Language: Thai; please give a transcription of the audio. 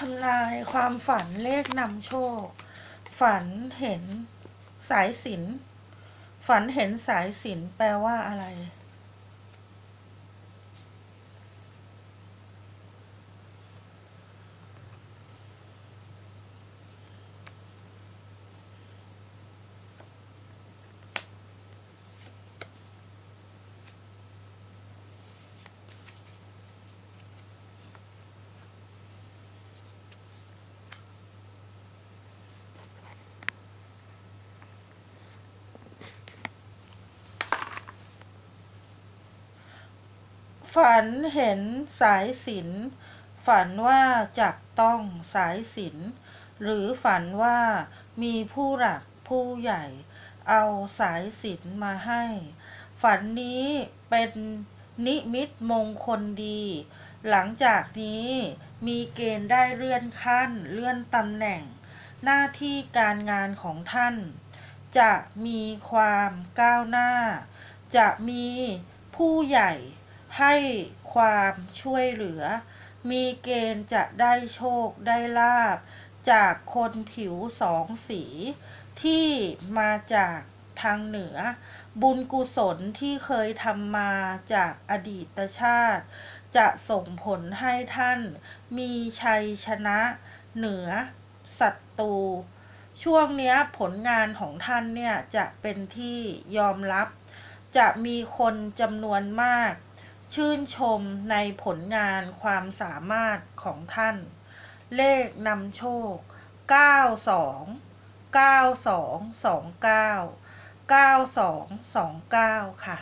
ทำนายความฝันเลขนำโชค ฝันเห็นสายสิน ฝันเห็นสายสินแปลว่าอะไร ฝันเห็นสายสินฝันว่าจักต้องสายสินหรือฝันว่ามีผู้หลักผู้ใหญ่ เอาสายสินมาให้ ฝันนี้เป็นนิมิตมงคลดี หลังจากนี้มีเกณฑ์ได้เลื่อนขั้นเลื่อนตำแหน่ง หน้าที่การงานของท่าน จะมีความก้าวหน้า จะมีผู้ใหญ่ ให้ความช่วยเหลือ มีเกณฑ์จะได้โชคได้ลาบ จากคนผิวสองสี ที่มาจากทางเหนือ บุญกุศลที่เคยทำมาจากอดีตชาติ จะส่งผลให้ท่านมีชัยชนะเหนือศัตรูช่วงนี้ผลงานของท่านเนี่ยจะเป็นที่ยอมรับ จะมีคนจำนวนมาก ชื่นชมในผลงานความสามารถของท่าน เลขนำโชค 92 9229 9229 ค่ะ